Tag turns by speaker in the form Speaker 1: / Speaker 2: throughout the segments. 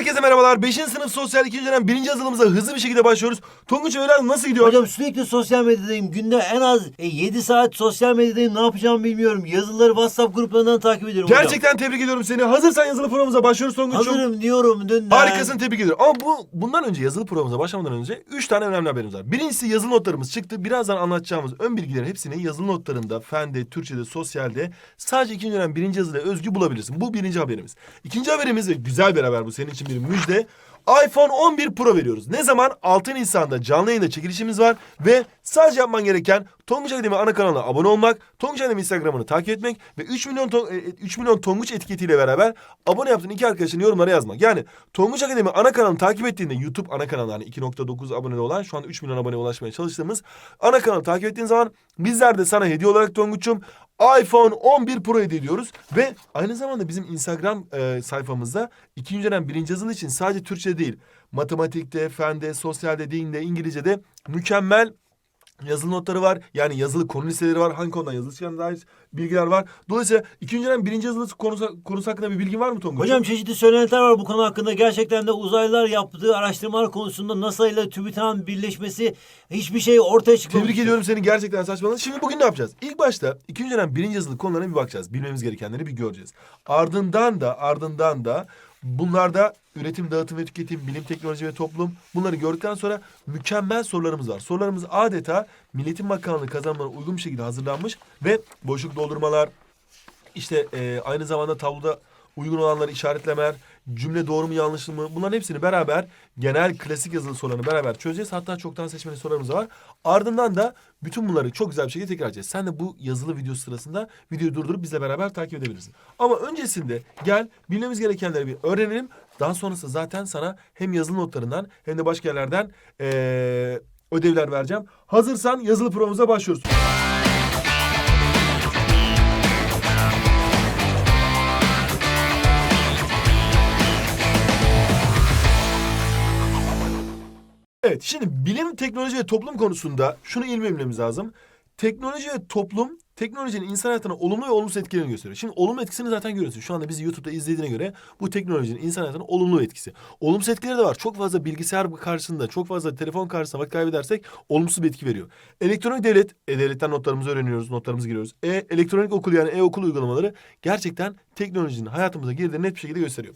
Speaker 1: Herkese merhabalar. 5. sınıf sosyal 2. dönem 1. yazılımıza hızlı bir şekilde başlıyoruz. Tonguç öğlen nasıl gidiyor?
Speaker 2: Hocam sürekli sosyal medyadayım. Günde en az e, 7 saat sosyal medyadayım. Ne yapacağımı bilmiyorum. Yazıları WhatsApp gruplarından takip ediyorum hocam.
Speaker 1: Gerçekten tebrik ediyorum seni. Hazırsan yazılı programımıza başlıyoruz Tonguç'um.
Speaker 2: Hazırım diyorum dünden.
Speaker 1: Harikasın tebrik ediyorum. Ama bu bundan önce yazılı programımıza başlamadan önce 3 tane önemli haberimiz var. Birincisi yazılı notlarımız çıktı. Birazdan anlatacağımız ön bilgilerin hepsini yazılı notlarında, fende, Türkçe'de, sosyalde sadece ikinci dönem birinci yazılıya özgü bulabilirsin. Bu birinci haberimiz. İkinci haberimiz ve güzel bir haber bu senin için bir müjde. iPhone 11 Pro veriyoruz. Ne zaman? 6 Nisan'da canlı yayında çekilişimiz var ve sadece yapman gereken Tonguç Akademi ana kanalına abone olmak, Tonguç Akademi Instagram'ını takip etmek ve 3 milyon ton, e, 3 milyon Tonguç etiketiyle beraber abone yaptığın iki arkadaşın yorumlara yazmak. Yani Tonguç Akademi ana kanalını takip ettiğinde YouTube ana kanalı yani 2.9 aboneli olan şu anda 3 milyon aboneye ulaşmaya çalıştığımız ana kanalı takip ettiğin zaman bizler de sana hediye olarak Tonguç'um iPhone 11 Pro hediye ediyoruz ve aynı zamanda bizim Instagram e, sayfamızda ikinci dönem birinci yazılı için sadece Türkçe değil matematikte, fende, sosyalde, dinde, İngilizce'de mükemmel yazılı notları var. Yani yazılı konu listeleri var. Hangi konudan yazılı çıkan dair bilgiler var. Dolayısıyla ikinci dönem birinci yazılı konusu, konusu hakkında bir bilgin var mı Tonguç?
Speaker 2: Hocam çeşitli söylentiler var bu konu hakkında. Gerçekten de uzaylılar yaptığı araştırmalar konusunda NASA ile TÜBİTAK'ın birleşmesi hiçbir şey ortaya çıkmamış.
Speaker 1: Tebrik ediyorum seni gerçekten saçmaladın. Şimdi bugün ne yapacağız? İlk başta ikinci dönem birinci yazılı konularına bir bakacağız. Bilmemiz gerekenleri bir göreceğiz. Ardından da ardından da bunlarda üretim, dağıtım ve tüketim, bilim, teknoloji ve toplum bunları gördükten sonra mükemmel sorularımız var. Sorularımız adeta Milletin Bakanlığı kazanmana uygun bir şekilde hazırlanmış ve boşluk doldurmalar, işte e, aynı zamanda tabloda uygun olanları işaretlemeler, cümle doğru mu yanlış mı bunların hepsini beraber genel klasik yazılı sorularını beraber çözeceğiz. Hatta çoktan seçmeli sorularımız var. Ardından da bütün bunları çok güzel bir şekilde tekrar edeceğiz. Sen de bu yazılı video sırasında videoyu durdurup bizle beraber takip edebilirsin. Ama öncesinde gel bilmemiz gerekenleri bir öğrenelim. Daha sonrası zaten sana hem yazılı notlarından hem de başka yerlerden eee, ödevler vereceğim. Hazırsan yazılı programımıza başlıyoruz. Evet şimdi bilim, teknoloji ve toplum konusunda şunu iyi bilmemiz lazım. Teknoloji ve toplum teknolojinin insan hayatına olumlu ve olumsuz etkilerini gösteriyor. Şimdi olumlu etkisini zaten görüyorsun. Şu anda bizi YouTube'da izlediğine göre bu teknolojinin insan hayatına olumlu etkisi. Olumsuz etkileri de var. Çok fazla bilgisayar karşısında, çok fazla telefon karşısında vakit kaybedersek olumsuz bir etki veriyor. Elektronik devlet, e-devletten notlarımızı öğreniyoruz, notlarımızı giriyoruz. E, elektronik okul yani e-okul uygulamaları gerçekten teknolojinin hayatımıza girdiğini net bir şekilde gösteriyor.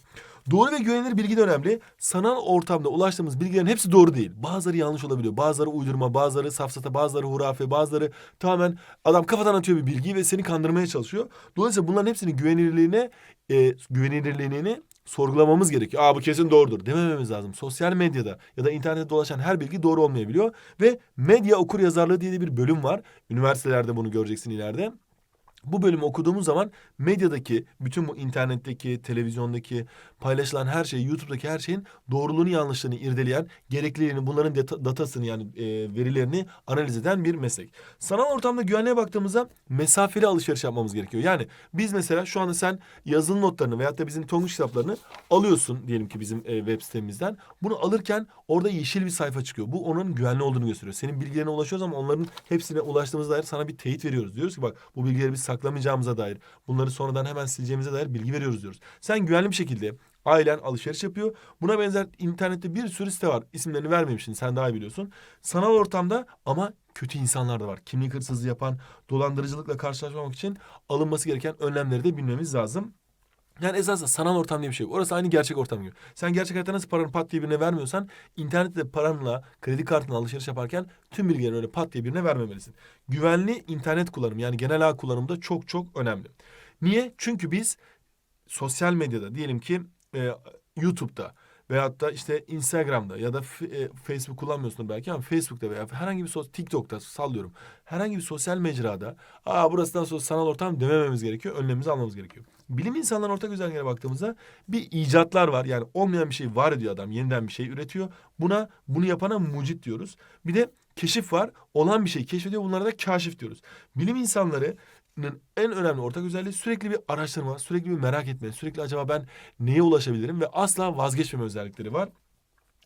Speaker 1: Doğru ve güvenilir bilgi de önemli. Sanal ortamda ulaştığımız bilgilerin hepsi doğru değil. Bazıları yanlış olabiliyor. Bazıları uydurma, bazıları safsata, bazıları hurafe, bazıları tamamen adam kafadan atıyor bir bilgiyi ve seni kandırmaya çalışıyor. Dolayısıyla bunların hepsinin güvenilirliğine, e, güvenilirliğini sorgulamamız gerekiyor. Aa bu kesin doğrudur demememiz lazım. Sosyal medyada ya da internette dolaşan her bilgi doğru olmayabiliyor. Ve medya okur yazarlığı diye de bir bölüm var. Üniversitelerde bunu göreceksin ileride. Bu bölümü okuduğumuz zaman medyadaki, bütün bu internetteki, televizyondaki paylaşılan her şey, YouTube'daki her şeyin doğruluğunu yanlışlığını irdeleyen, gerekliliğini, bunların data, datasını yani e, verilerini analiz eden bir meslek. Sanal ortamda güvenliğe baktığımızda mesafeli alışveriş yapmamız gerekiyor. Yani biz mesela şu anda sen yazılı notlarını veyahut da bizim Tonguç kitaplarını alıyorsun diyelim ki bizim e, web sitemizden. Bunu alırken orada yeşil bir sayfa çıkıyor. Bu onun güvenli olduğunu gösteriyor. Senin bilgilerine ulaşıyoruz ama onların hepsine ulaştığımıza dair sana bir teyit veriyoruz. Diyoruz ki bak bu bilgileri biz saklamayacağımıza dair, bunları sonradan hemen sileceğimize dair bilgi veriyoruz diyoruz. Sen güvenli bir şekilde ailen alışveriş yapıyor. Buna benzer internette bir sürü site var. İsimlerini vermeyeyim şimdi sen daha iyi biliyorsun. Sanal ortamda ama kötü insanlar da var. Kimlik hırsızlığı yapan, dolandırıcılıkla karşılaşmamak için alınması gereken önlemleri de bilmemiz lazım. Yani esasında sanal ortam diye bir şey yok. Orası aynı gerçek ortam gibi. Sen gerçek hayatta nasıl paranı pat diye birine vermiyorsan internette de paranla kredi kartına alışveriş yaparken tüm bilgileri öyle pat diye birine vermemelisin. Güvenli internet kullanımı yani genel ağ kullanımı da çok çok önemli. Niye? Çünkü biz sosyal medyada diyelim ki e, YouTube'da veyahut da işte Instagram'da ya da e, Facebook kullanmıyorsunuz belki ama Facebook'ta veya herhangi bir sos TikTok'ta sallıyorum. Herhangi bir sosyal mecrada aa burasından sonra sanal ortam demememiz gerekiyor. Önlemimizi almamız gerekiyor. Bilim insanlarının ortak özelliğine baktığımızda bir icatlar var. Yani olmayan bir şey var ediyor adam. Yeniden bir şey üretiyor. Buna bunu yapana mucit diyoruz. Bir de keşif var. Olan bir şey keşfediyor. Bunlara da kaşif diyoruz. Bilim insanları en önemli ortak özelliği sürekli bir araştırma, sürekli bir merak etme, sürekli acaba ben neye ulaşabilirim ve asla vazgeçmeme özellikleri var.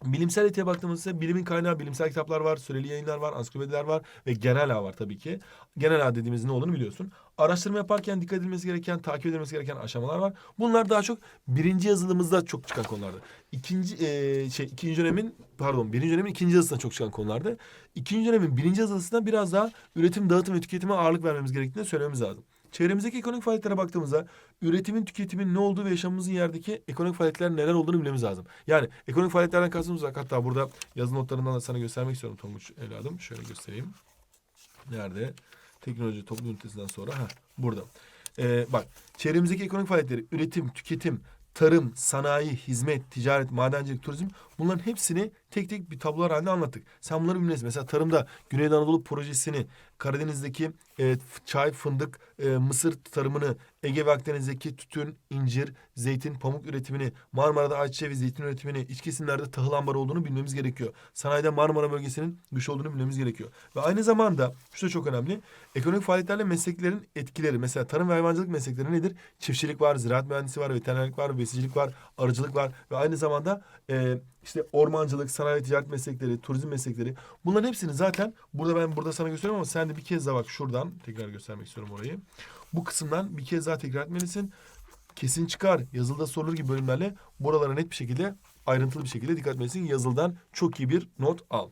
Speaker 1: Bilimsel etiğe baktığımızda bilimin kaynağı bilimsel kitaplar var, süreli yayınlar var, ansiklopediler var ve genel ağ var tabii ki. Genel ağ dediğimiz ne olduğunu biliyorsun. Araştırma yaparken dikkat edilmesi gereken, takip edilmesi gereken aşamalar var. Bunlar daha çok birinci yazılımızda çok çıkan konulardı. İkinci eee, şey ikinci dönemin pardon birinci dönemin ikinci yazısında çok çıkan konulardı. İkinci dönemin birinci yazısında biraz daha üretim, dağıtım ve tüketime ağırlık vermemiz gerektiğini söylememiz lazım. Çevremizdeki ekonomik faaliyetlere baktığımızda üretimin, tüketimin ne olduğu ve yaşamımızın yerdeki ekonomik faaliyetlerin neler olduğunu bilmemiz lazım. Yani ekonomik faaliyetlerden kastımız uzak. Hatta burada yazı notlarından da sana göstermek istiyorum Tonguç evladım. Şöyle göstereyim. Nerede? Teknoloji toplum ünitesinden sonra. ha burada. Ee, bak çevremizdeki ekonomik faaliyetleri üretim, tüketim, tarım, sanayi, hizmet, ticaret, madencilik, turizm bunların hepsini tek tek bir tablolar halinde anlattık. Sen bunları bilmelisin. Mesela tarımda Güneydoğu Anadolu projesini, Karadeniz'deki e, çay, fındık, e, mısır tarımını, Ege ve Akdeniz'deki tütün, incir, zeytin, pamuk üretimini, Marmara'da ayçiçeği ve zeytin üretimini, iç kesimlerde tahıl ambarı olduğunu bilmemiz gerekiyor. Sanayide Marmara bölgesinin güçlü olduğunu bilmemiz gerekiyor. Ve aynı zamanda şu da çok önemli. Ekonomik faaliyetlerle mesleklerin etkileri. Mesela tarım ve hayvancılık meslekleri nedir? Çiftçilik var, ziraat mühendisi var, veterinerlik var, besicilik var, arıcılık var ve aynı zamanda e, işte ormancılık, sanayi ticaret meslekleri, turizm meslekleri. Bunların hepsini zaten burada ben burada sana gösteriyorum ama sen de bir kez daha bak şuradan tekrar göstermek istiyorum orayı. Bu kısımdan bir kez daha tekrar etmelisin. Kesin çıkar, yazılıda sorulur gibi bölümlerle buralara net bir şekilde ayrıntılı bir şekilde dikkat etmelisin. Yazıldan çok iyi bir not al.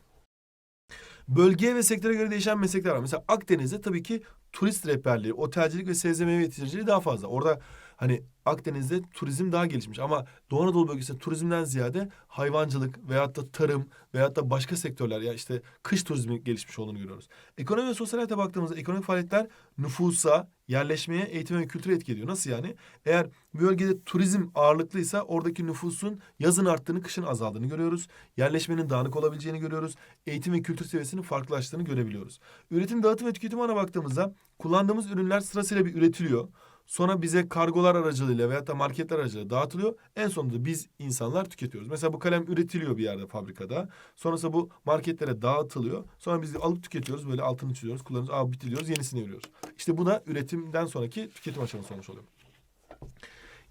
Speaker 1: Bölgeye ve sektöre göre değişen meslekler var. Mesela Akdeniz'de tabii ki turist rehberliği, otelcilik ve sebze meyve yetiştiriciliği daha fazla. Orada hani Akdeniz'de turizm daha gelişmiş ama Doğu Anadolu bölgesinde turizmden ziyade hayvancılık veyahut da tarım veyahut da başka sektörler ya işte kış turizmi gelişmiş olduğunu görüyoruz. Ekonomi ve sosyal hayata baktığımızda ekonomik faaliyetler nüfusa, yerleşmeye, eğitime ve kültüre etki ediyor. Nasıl yani? Eğer bir bölgede turizm ağırlıklıysa oradaki nüfusun yazın arttığını, kışın azaldığını görüyoruz. Yerleşmenin dağınık olabileceğini görüyoruz. Eğitim ve kültür seviyesinin farklılaştığını görebiliyoruz. Üretim, dağıtım ve tüketim ana baktığımızda kullandığımız ürünler sırasıyla bir üretiliyor. Sonra bize kargolar aracılığıyla veyahut da marketler aracılığıyla dağıtılıyor. En sonunda biz insanlar tüketiyoruz. Mesela bu kalem üretiliyor bir yerde fabrikada. Sonrasında bu marketlere dağıtılıyor. Sonra biz alıp tüketiyoruz. Böyle altını çiziyoruz, kullanıyoruz. Aa bitti diyoruz, yenisini veriyoruz. İşte bu da üretimden sonraki tüketim aşaması olmuş oluyor.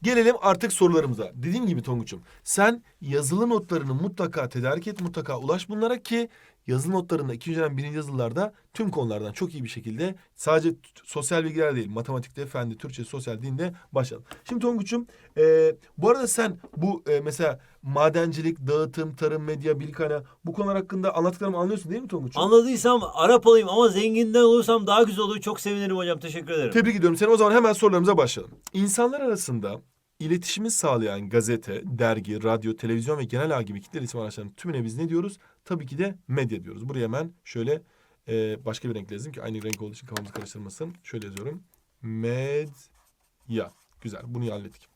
Speaker 1: Gelelim artık sorularımıza. Dediğim gibi Tonguç'um sen yazılı notlarını mutlaka tedarik et, mutlaka ulaş bunlara ki yazılı notlarında ikinci dönem birinci yazılılarda tüm konulardan çok iyi bir şekilde sadece sosyal bilgiler değil matematikte, fende, Türkçe, sosyal, dinde başlayalım. Şimdi Tonguç'um e, bu arada sen bu e, mesela madencilik, dağıtım, tarım, medya, bilgi kaynağı bu konular hakkında anlattıklarımı anlıyorsun değil mi Tonguç'um?
Speaker 2: Anladıysam Arap olayım ama zenginden olursam daha güzel olur. Çok sevinirim hocam. Teşekkür ederim.
Speaker 1: Tebrik ediyorum seni. O zaman hemen sorularımıza başlayalım. İnsanlar arasında iletişimi sağlayan gazete, dergi, radyo, televizyon ve genel ağ gibi kitle iletişim araçlarının tümüne biz ne diyoruz? Tabii ki de medya diyoruz. Buraya hemen şöyle e, başka bir renk yazayım ki aynı renk olduğu için kafamızı karıştırmasın. Şöyle yazıyorum. Medya. Güzel. Bunu hallettik.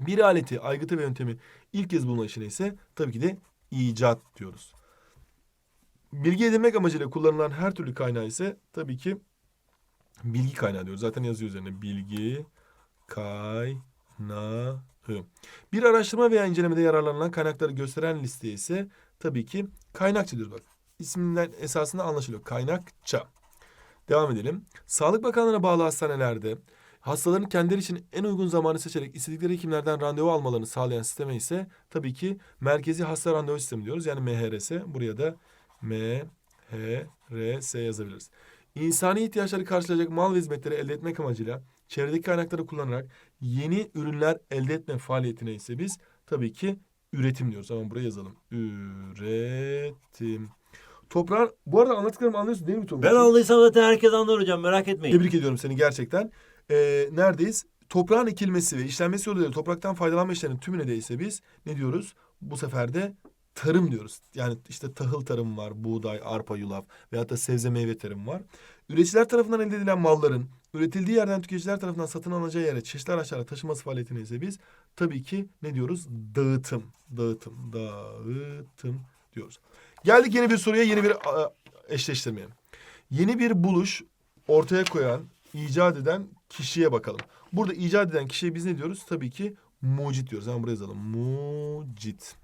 Speaker 1: Bir aleti, aygıtı ve yöntemi ilk kez bulma işine ise tabii ki de icat diyoruz. Bilgi edinmek amacıyla kullanılan her türlü kaynağı ise tabii ki bilgi kaynağı diyoruz. Zaten yazıyor üzerine bilgi kaynağı. Bir araştırma veya incelemede yararlanılan kaynakları gösteren liste ise tabii ki kaynakça diyoruz bak. İsminden esasında anlaşılıyor. Kaynakça. Devam edelim. Sağlık Bakanlığı'na bağlı hastanelerde hastaların kendileri için en uygun zamanı seçerek istedikleri hekimlerden randevu almalarını sağlayan sisteme ise tabii ki Merkezi Hasta Randevu Sistemi diyoruz. Yani MHRS. Buraya da MHRS yazabiliriz. İnsani ihtiyaçları karşılayacak mal ve hizmetleri elde etmek amacıyla çevredeki kaynakları kullanarak yeni ürünler elde etme faaliyetine ise biz tabii ki üretim diyoruz. Ama buraya yazalım. Üretim. Toprağın, bu arada anlattıklarımı anlıyorsun değil mi Tonguç?
Speaker 2: Ben anladıysam zaten herkes anlar hocam. Merak etmeyin.
Speaker 1: Tebrik ediyorum seni gerçekten. Ee, neredeyiz? Toprağın ekilmesi ve işlenmesi yoluyla topraktan faydalanma işlerinin tümüne de ise biz ne diyoruz? Bu sefer de tarım diyoruz. Yani işte tahıl tarımı var, buğday, arpa, yulaf veyahut da sebze meyve tarımı var. Üreticiler tarafından elde edilen malların üretildiği yerden tüketiciler tarafından satın alınacağı yere çeşitli araçlarla taşıması faaliyetine ise biz tabii ki ne diyoruz? Dağıtım, dağıtım, dağıtım diyoruz. Geldik yeni bir soruya, yeni bir eşleştirmeye. Yeni bir buluş ortaya koyan, icat eden kişiye bakalım. Burada icat eden kişiye biz ne diyoruz? Tabii ki mucit diyoruz. Hemen buraya yazalım. Mucit.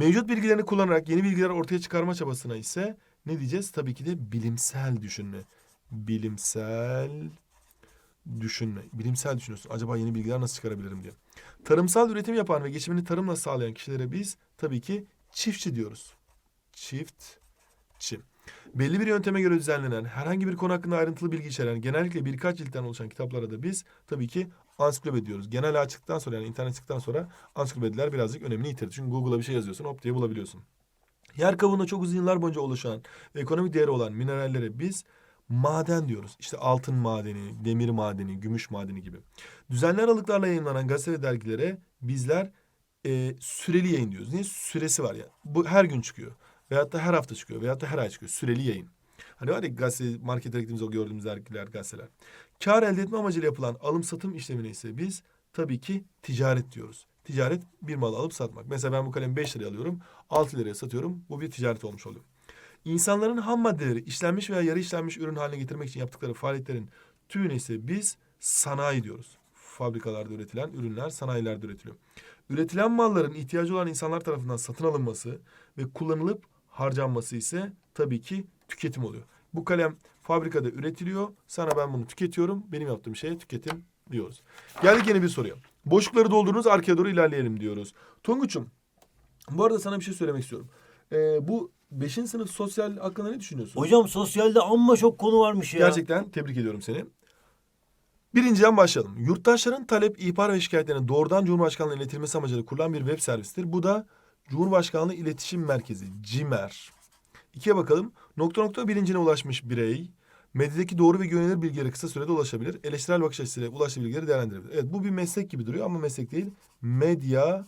Speaker 1: Mevcut bilgilerini kullanarak yeni bilgiler ortaya çıkarma çabasına ise ne diyeceğiz? Tabii ki de bilimsel düşünme. Bilimsel düşünme. Bilimsel düşünüyorsun. Acaba yeni bilgiler nasıl çıkarabilirim diye. Tarımsal üretim yapan ve geçimini tarımla sağlayan kişilere biz tabii ki çiftçi diyoruz. Çiftçi. Belli bir yönteme göre düzenlenen, herhangi bir konu hakkında ayrıntılı bilgi içeren, genellikle birkaç ciltten oluşan kitaplara da biz tabii ki ansiklopedi diyoruz. Genel ağ çıktıktan sonra yani internet çıktıktan sonra ansiklopediler birazcık önemini yitirdi. Çünkü Google'a bir şey yazıyorsun hop diye bulabiliyorsun. Yer kabuğunda çok uzun yıllar boyunca oluşan ekonomik değeri olan minerallere biz maden diyoruz. İşte altın madeni, demir madeni, gümüş madeni gibi. Düzenli aralıklarla yayınlanan gazete ve dergilere bizler e, süreli yayın diyoruz. Niye? Süresi var ya. Bu her gün çıkıyor. Veyahut da her hafta çıkıyor. Veyahut da her ay çıkıyor. Süreli yayın. Hani var ya gazete, markete gittiğimizde o gördüğümüz dergiler, gazeteler. Kar elde etme amacıyla yapılan alım satım işlemine ise biz tabii ki ticaret diyoruz. Ticaret bir malı alıp satmak. Mesela ben bu kalemi 5 liraya alıyorum. 6 liraya satıyorum. Bu bir ticaret olmuş oluyor. İnsanların ham maddeleri işlenmiş veya yarı işlenmiş ürün haline getirmek için yaptıkları faaliyetlerin tümüne ise biz sanayi diyoruz. Fabrikalarda üretilen ürünler sanayilerde üretiliyor. Üretilen malların ihtiyacı olan insanlar tarafından satın alınması ve kullanılıp harcanması ise tabii ki tüketim oluyor. Bu kalem fabrikada üretiliyor. Sana ben bunu tüketiyorum. Benim yaptığım şeye tüketim diyoruz. Geldik yeni bir soruya. Boşlukları doldurunuz arkaya doğru ilerleyelim diyoruz. Tonguç'um bu arada sana bir şey söylemek istiyorum. Ee, bu 5. sınıf sosyal hakkında ne düşünüyorsun?
Speaker 2: Hocam sosyalde amma çok konu varmış ya.
Speaker 1: Gerçekten tebrik ediyorum seni. Birinciden başlayalım. Yurttaşların talep, ihbar ve şikayetlerinin doğrudan Cumhurbaşkanlığına iletilmesi amacıyla kurulan bir web servisidir. Bu da Cumhurbaşkanlığı İletişim Merkezi, CİMER. İkiye bakalım. Nokta nokta bilincine ulaşmış birey, medyadaki doğru ve güvenilir bilgilere kısa sürede ulaşabilir. Eleştirel bakış açısıyla ulaştığı bilgileri değerlendirebilir. Evet bu bir meslek gibi duruyor ama meslek değil. Medya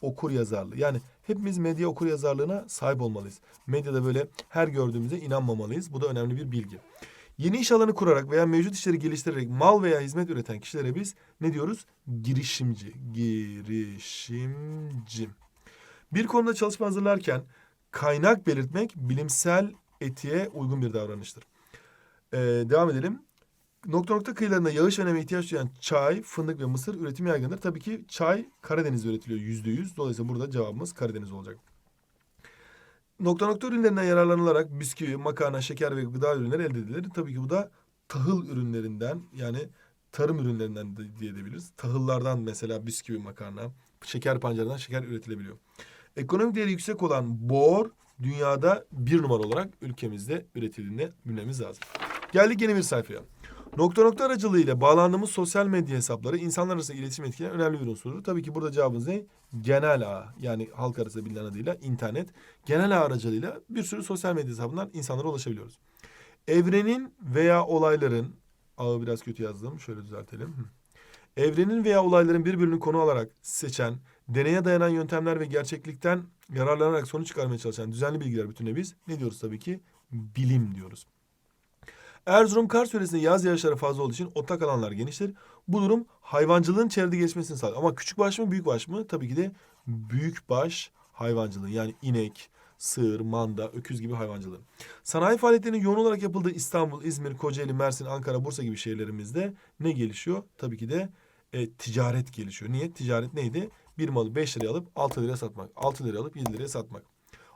Speaker 1: okur yazarlığı. Yani hepimiz medya okur yazarlığına sahip olmalıyız. Medyada böyle her gördüğümüze inanmamalıyız. Bu da önemli bir bilgi. Yeni iş alanı kurarak veya mevcut işleri geliştirerek mal veya hizmet üreten kişilere biz ne diyoruz? Girişimci. Girişimci. Bir konuda çalışma hazırlarken kaynak belirtmek bilimsel etiğe uygun bir davranıştır. Ee, devam edelim. Nokta nokta kıyılarında yağış ve neme ihtiyaç duyan çay, fındık ve mısır üretimi yaygındır. Tabii ki çay Karadeniz'de üretiliyor yüzde yüz. Dolayısıyla burada cevabımız Karadeniz olacak. Nokta nokta ürünlerinden yararlanılarak bisküvi, makarna, şeker ve gıda ürünleri elde edilir. Tabii ki bu da tahıl ürünlerinden yani tarım ürünlerinden de diyebiliriz. Tahıllardan mesela bisküvi, makarna, şeker pancarından şeker üretilebiliyor. Ekonomik değeri yüksek olan bor dünyada bir numara olarak ülkemizde üretildiğini bilmemiz lazım. Geldik yeni bir sayfaya. Nokta nokta aracılığıyla bağlandığımız sosyal medya hesapları insanlar arası iletişim etkileyen önemli bir unsurdur. Tabii ki burada cevabımız ne? Genel ağ yani halk arasında bilinen adıyla internet. Genel ağ aracılığıyla bir sürü sosyal medya hesabından insanlara ulaşabiliyoruz. Evrenin veya olayların, ağı biraz kötü yazdım şöyle düzeltelim. Evrenin veya olayların birbirini konu alarak seçen, deneye dayanan yöntemler ve gerçeklikten yararlanarak sonuç çıkarmaya çalışan düzenli bilgiler bütününe biz ne diyoruz tabii ki? Bilim diyoruz. Erzurum Kars yöresinde yaz yağışları fazla olduğu için otlak alanlar geniştir. Bu durum hayvancılığın çevrede gelişmesini sağlar. Ama küçük baş mı büyük baş mı? Tabii ki de büyük baş hayvancılığı yani inek, sığır, manda, öküz gibi hayvancılığı. Sanayi faaliyetlerinin yoğun olarak yapıldığı İstanbul, İzmir, Kocaeli, Mersin, Ankara, Bursa gibi şehirlerimizde ne gelişiyor? Tabii ki de e, ticaret gelişiyor. Niye? Ticaret neydi? Bir malı 5 liraya alıp 6 liraya satmak. 6 liraya alıp 7 liraya satmak.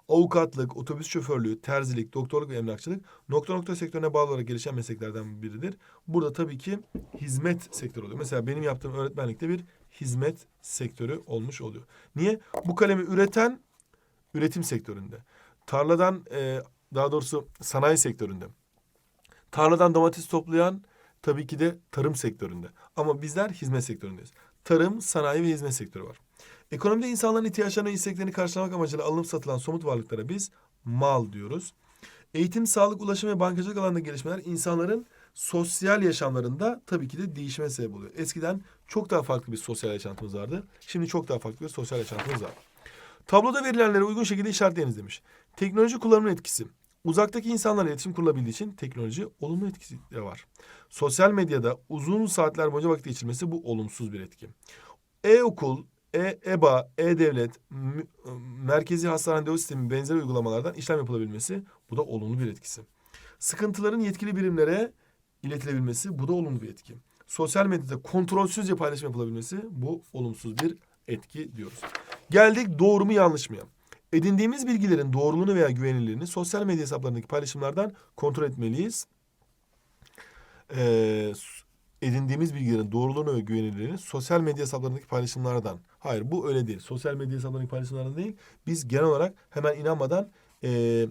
Speaker 1: Avukatlık, otobüs şoförlüğü, terzilik, doktorluk ve emlakçılık nokta nokta sektörüne bağlı olarak gelişen mesleklerden biridir. Burada tabii ki hizmet sektörü oluyor. Mesela benim yaptığım öğretmenlikte bir hizmet sektörü olmuş oluyor. Niye? Bu kalemi üreten üretim sektöründe. Tarladan e, daha doğrusu sanayi sektöründe. Tarladan domates toplayan tabii ki de tarım sektöründe. Ama bizler hizmet sektöründeyiz. Tarım, sanayi ve hizmet sektörü var. Ekonomide insanların ihtiyaçlarını, isteklerini karşılamak amacıyla alınıp satılan somut varlıklara biz mal diyoruz. Eğitim, sağlık, ulaşım ve bankacılık alanında gelişmeler insanların sosyal yaşamlarında tabii ki de değişime sebep oluyor. Eskiden çok daha farklı bir sosyal yaşantımız vardı. Şimdi çok daha farklı bir sosyal yaşantımız var. Tabloda verilenlere uygun şekilde işaretleyiniz demiş. Teknoloji kullanımının etkisi. Uzaktaki insanlarla iletişim kurulabildiği için teknoloji olumlu etkisi de var. Sosyal medyada uzun saatler boyunca vakit geçirmesi bu olumsuz bir etki. E-okul, e-EBA, E-Devlet, merkezi hastane randevu sistemi benzeri uygulamalardan işlem yapılabilmesi bu da olumlu bir etkisi. Sıkıntıların yetkili birimlere iletilebilmesi bu da olumlu bir etki. Sosyal medyada kontrolsüzce paylaşım yapılabilmesi bu olumsuz bir etki diyoruz. Geldik doğru mu yanlış mı? Edindiğimiz bilgilerin doğruluğunu veya güvenilirliğini sosyal medya hesaplarındaki paylaşımlardan kontrol etmeliyiz. Ee, edindiğimiz bilgilerin doğruluğunu ve güvenilirliğini sosyal medya hesaplarındaki paylaşımlardan. Hayır bu öyle değil. Sosyal medya hesaplarındaki paylaşımlardan değil. Biz genel olarak hemen inanmadan eee,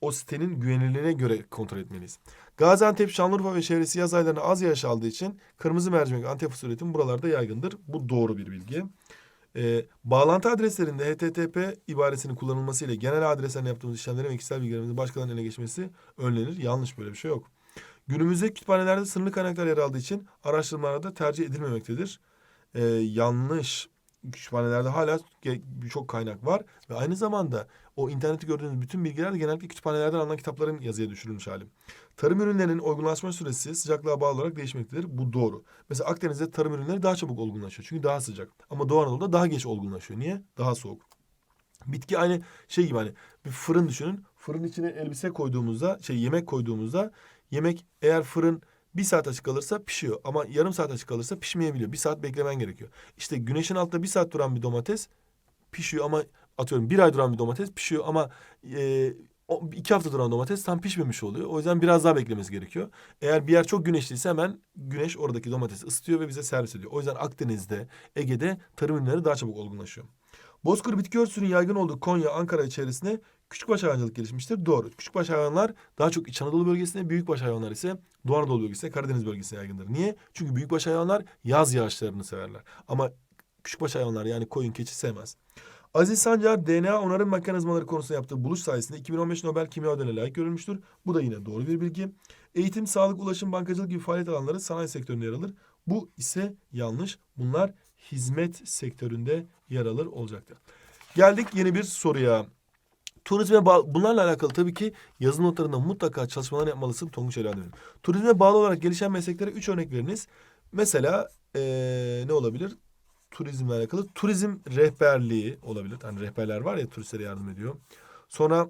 Speaker 1: o sitenin güvenilirliğine göre kontrol etmeliyiz. Gaziantep, Şanlıurfa ve çevresi yaz aylarında az yağış aldığı için kırmızı mercimek antep üretimi buralarda yaygındır. Bu doğru bir bilgi. Ee, bağlantı adreslerinde HTTP ibaresinin kullanılması ile genel adreslerine yaptığımız işlemlerin ve kişisel bilgilerimizin başkalarının ele geçmesi önlenir. Yanlış böyle bir şey yok. Günümüzde kütüphanelerde sınırlı kaynaklar yer aldığı için araştırmalarda tercih edilmemektedir. Ee, yanlış. Kütüphanelerde hala birçok kaynak var ve aynı zamanda o internette gördüğünüz bütün bilgiler de genellikle kütüphanelerden alınan kitapların yazıya düşürülmüş hali. Tarım ürünlerinin olgunlaşma süresi sıcaklığa bağlı olarak değişmektedir. Bu doğru. Mesela Akdeniz'de tarım ürünleri daha çabuk olgunlaşıyor. Çünkü daha sıcak. Ama Doğu Anadolu'da daha geç olgunlaşıyor. Niye? Daha soğuk. Bitki aynı şey gibi hani bir fırın düşünün. Fırın içine elbise koyduğumuzda şey yemek koyduğumuzda yemek eğer fırın bir saat açık kalırsa pişiyor. Ama yarım saat açık kalırsa pişmeyebiliyor. Bir saat beklemen gerekiyor. İşte güneşin altında bir saat duran bir domates pişiyor ama atıyorum bir ay duran bir domates pişiyor ama e, iki hafta duran domates tam pişmemiş oluyor. O yüzden biraz daha beklemesi gerekiyor. Eğer bir yer çok güneşliyse hemen güneş oradaki domatesi ısıtıyor ve bize servis ediyor. O yüzden Akdeniz'de, Ege'de tarım ürünleri daha çabuk olgunlaşıyor. Bozkır bitki örtüsünün yaygın olduğu Konya, Ankara ve çevresinde küçükbaş hayvancılık gelişmiştir. Doğru. Küçükbaş hayvanlar daha çok İç Anadolu bölgesinde, büyükbaş hayvanlar ise Doğu Anadolu bölgesinde, Karadeniz bölgesinde yaygındır. Niye? Çünkü büyükbaş hayvanlar yaz yağışlarını severler. Ama küçükbaş hayvanlar yani koyun, keçi sevmez. Aziz Sancar DNA onarım mekanizmaları konusunda yaptığı buluş sayesinde 2015 Nobel Kimya Ödülü'ne layık görülmüştür. Bu da yine doğru bir bilgi. Eğitim, sağlık, ulaşım, bankacılık gibi faaliyet alanları sanayi sektöründe yer alır. Bu ise yanlış. Bunlar hizmet sektöründe yer alır olacaktır. Geldik yeni bir soruya. Turizme bunlarla alakalı tabii ki yazı notlarında mutlaka çalışmalar yapmalısın Tonguç Elade'nin. Turizme bağlı olarak gelişen mesleklere üç örnek veriniz. Mesela eee, ne olabilir? Turizmle alakalı turizm rehberliği olabilir. Hani rehberler var ya turistlere yardım ediyor. Sonra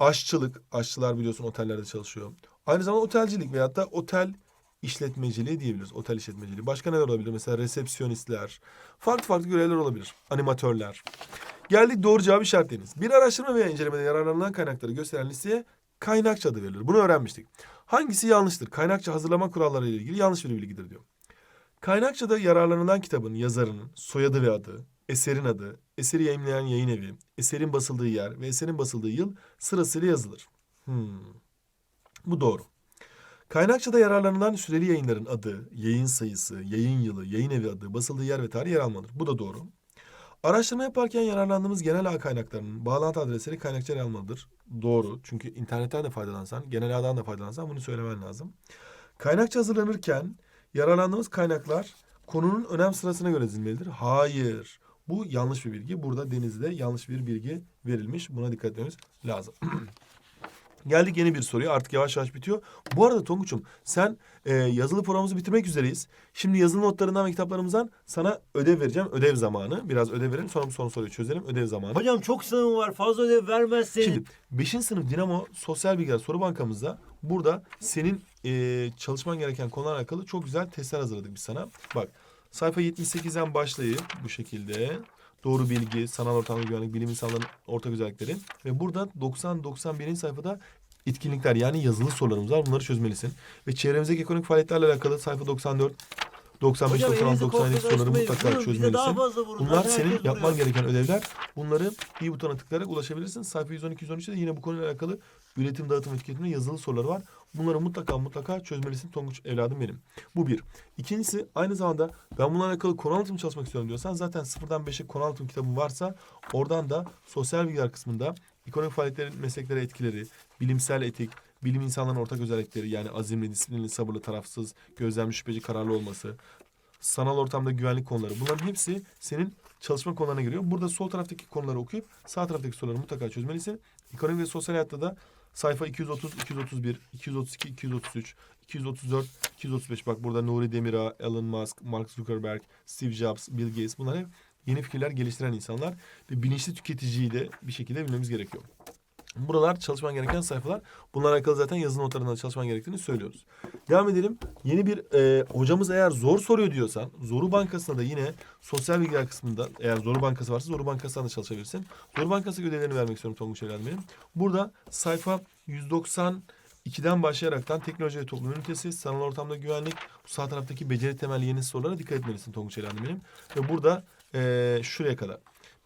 Speaker 1: aşçılık. Aşçılar biliyorsun otellerde çalışıyor. Aynı zamanda otelcilik veyahut da otel işletmeciliği diyebiliriz. Otel işletmeciliği. Başka neler olabilir? Mesela resepsiyonistler. Farklı farklı görevler olabilir. Animatörler. Geldik doğru cevabı işaretleyiniz. Bir araştırma veya incelemede yararlanılan kaynakları gösteren listeye kaynakça adı verilir. Bunu öğrenmiştik. Hangisi yanlıştır? Kaynakça hazırlama kuralları ile ilgili yanlış bir bilgidir diyor. Kaynakçada yararlanılan kitabın yazarının soyadı ve adı, eserin adı, eseri yayınlayan yayın evi, eserin basıldığı yer ve eserin basıldığı yıl sırasıyla yazılır. Hmm. Bu doğru. Kaynakçada yararlanılan süreli yayınların adı, yayın sayısı, yayın yılı, yayın evi adı, basıldığı yer ve tarih yer almalıdır. Bu da doğru. Araştırma yaparken yararlandığımız genel ağ kaynaklarının bağlantı adresleri kaynakça almalıdır. Doğru. Çünkü internetten de faydalansan, genel ağdan da faydalansan bunu söylemen lazım. Kaynakça hazırlanırken yararlandığımız kaynaklar konunun önem sırasına göre dizilmelidir. Hayır. Bu yanlış bir bilgi. Burada Deniz'de yanlış bir bilgi verilmiş. Buna dikkat etmemiz lazım. Geldik yeni bir soruya. Artık yavaş yavaş bitiyor. Bu arada Tonguç'um sen e, yazılı programımızı bitirmek üzereyiz. Şimdi yazılı notlarından ve kitaplarımızdan sana ödev vereceğim. Ödev zamanı. Biraz ödev verelim. Sonra bu son soruyu çözelim. Ödev zamanı.
Speaker 2: Hocam çok sınavım var. Fazla ödev vermezsin.
Speaker 1: Şimdi 5. sınıf Dinamo Sosyal Bilgiler Soru Bankamızda burada senin e, çalışman gereken konularla alakalı çok güzel testler hazırladık biz sana. Bak sayfa 78'den başlayıp bu şekilde doğru bilgi, sanal ortamda güvenlik, bilim insanlarının ortak özellikleri ve burada 90-91. sayfada etkinlikler yani yazılı sorularımız var. Bunları çözmelisin. Ve çevremizdeki ekonomik faaliyetlerle alakalı sayfa 94, 95,
Speaker 2: Hocam
Speaker 1: 96,
Speaker 2: elinizi
Speaker 1: 97
Speaker 2: korkmadan
Speaker 1: soruları mutlaka
Speaker 2: Vurun,
Speaker 1: çözmelisin. Bunlar senin yapman
Speaker 2: vuruyor.
Speaker 1: gereken ödevler. Bunları bir butona tıklayarak ulaşabilirsin. Sayfa 112-113'te de yine bu konuyla alakalı üretim, dağıtım, tüketimde yazılı soruları var. Bunları mutlaka mutlaka çözmelisin Tonguç evladım benim. Bu bir. İkincisi aynı zamanda ben bununla alakalı konu anlatımı çalışmak istiyorum diyorsan zaten sıfırdan beşe konu anlatım kitabım varsa oradan da sosyal bilgiler kısmında ekonomik faaliyetlerin mesleklere etkileri, bilimsel etik, bilim insanların ortak özellikleri yani azimli, disiplinli, sabırlı, tarafsız, gözlemci, şüpheci, kararlı olması, sanal ortamda güvenlik konuları bunların hepsi senin çalışma konularına giriyor. Burada sol taraftaki konuları okuyup sağ taraftaki soruları mutlaka çözmelisin. Ekonomi ve sosyal hayatta da sayfa 230, 231, 232, 233, 234, 235 bak burada Nuri Demirağ, Elon Musk, Mark Zuckerberg, Steve Jobs, Bill Gates bunlar hep yeni fikirler geliştiren insanlar ve bilinçli tüketiciyi de bir şekilde bilmemiz gerekiyor. Buralar çalışman gereken sayfalar. Bunlarla alakalı zaten yazı notlarında çalışman gerektiğini söylüyoruz. Devam edelim. Yeni bir e, hocamız eğer zor soruyor diyorsan Zoru Bankası'na da yine sosyal bilgiler kısmında eğer Zoru Bankası varsa Zoru Bankası'ndan da çalışabilirsin. Zoru Bankası ödevlerini vermek istiyorum Tonguç Evladım benim. Burada sayfa 190 2'den başlayaraktan teknoloji ve toplum ünitesi, sanal ortamda güvenlik, bu sağ taraftaki beceri temelli yeni sorulara dikkat etmelisin Tonguç Elan'ım benim. Ve burada eee, şuraya kadar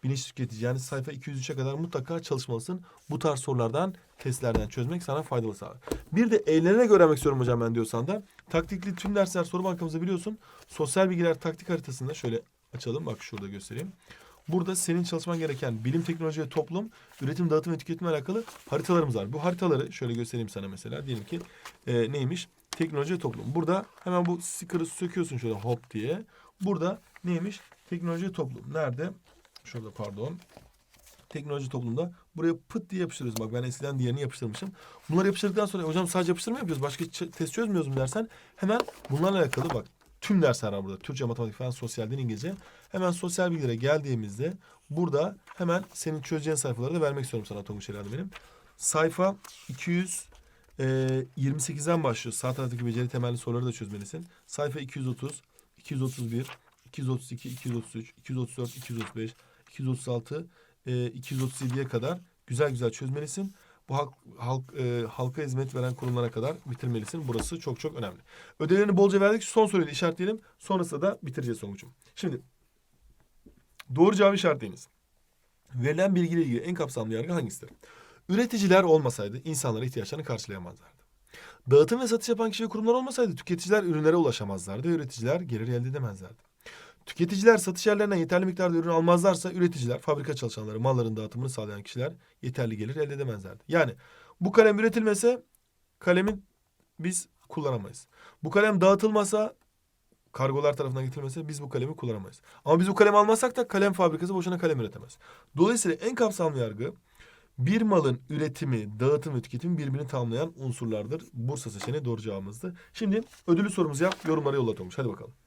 Speaker 1: bilinç tüketici yani sayfa 203'e kadar mutlaka çalışmalısın. Bu tarz sorulardan, testlerden çözmek sana faydalı sağlar. Bir de eğlenerek öğrenmek istiyorum hocam ben diyorsan da taktikli tüm dersler soru bankamızda biliyorsun. Sosyal bilgiler taktik haritasında şöyle açalım bak şurada göstereyim. Burada senin çalışman gereken bilim, teknoloji ve toplum, üretim, dağıtım ve tüketimle alakalı haritalarımız var. Bu haritaları şöyle göstereyim sana mesela. Diyelim ki e, neymiş? Teknoloji ve toplum. Burada hemen bu sticker'ı söküyorsun şöyle hop diye. Burada neymiş? Teknoloji ve toplum. Nerede? Şurada pardon. Teknoloji toplumda buraya pıt diye yapıştırıyoruz. Bak ben eskiden diğerini yapıştırmışım. Bunları yapıştırdıktan sonra hocam sadece yapıştırma yapıyoruz? Başka ç- test çözmüyoruz mu dersen hemen bunlarla alakalı bak tüm dersler var burada. Türkçe, matematik falan, sosyalden İngilizce. Hemen sosyal bilgilere geldiğimizde burada hemen senin çözeceğin sayfaları da vermek istiyorum sana Tonguç Elhan'ım benim. Sayfa 228'den başlıyor. Sağ taraftaki beceri temelli soruları da çözmelisin. Sayfa 230, 231, 232, 233, 234, 235, 236, e, 237'ye kadar güzel güzel çözmelisin. Bu halk, halk e, halka hizmet veren kurumlara kadar bitirmelisin. Burası çok çok önemli. Ödevlerini bolca verdik. Son soruyu işaretleyelim. Sonrasında da bitireceğiz sonucum. Şimdi doğru cevabı işaretleyiniz. Verilen bilgiyle ilgili en kapsamlı yargı hangisidir? Üreticiler olmasaydı insanlar ihtiyaçlarını karşılayamazlardı. Dağıtım ve satış yapan kişi ve kurumlar olmasaydı tüketiciler ürünlere ulaşamazlardı ve üreticiler gelir elde edemezlerdi. Tüketiciler satış yerlerinden yeterli miktarda ürün almazlarsa üreticiler, fabrika çalışanları, malların dağıtımını sağlayan kişiler yeterli gelir elde edemezlerdi. Yani bu kalem üretilmese kalemi biz kullanamayız. Bu kalem dağıtılmasa kargolar tarafından getirilmese biz bu kalemi kullanamayız. Ama biz bu kalemi almazsak da kalem fabrikası boşuna kalem üretemez. Dolayısıyla en kapsamlı yargı bir malın üretimi, dağıtım ve tüketimi birbirini tamamlayan unsurlardır. Bursa seçeneği doğru cevabımızdı. Şimdi ödülü sorumuzu yap, yorumlara yolla Tonguç. Hadi bakalım.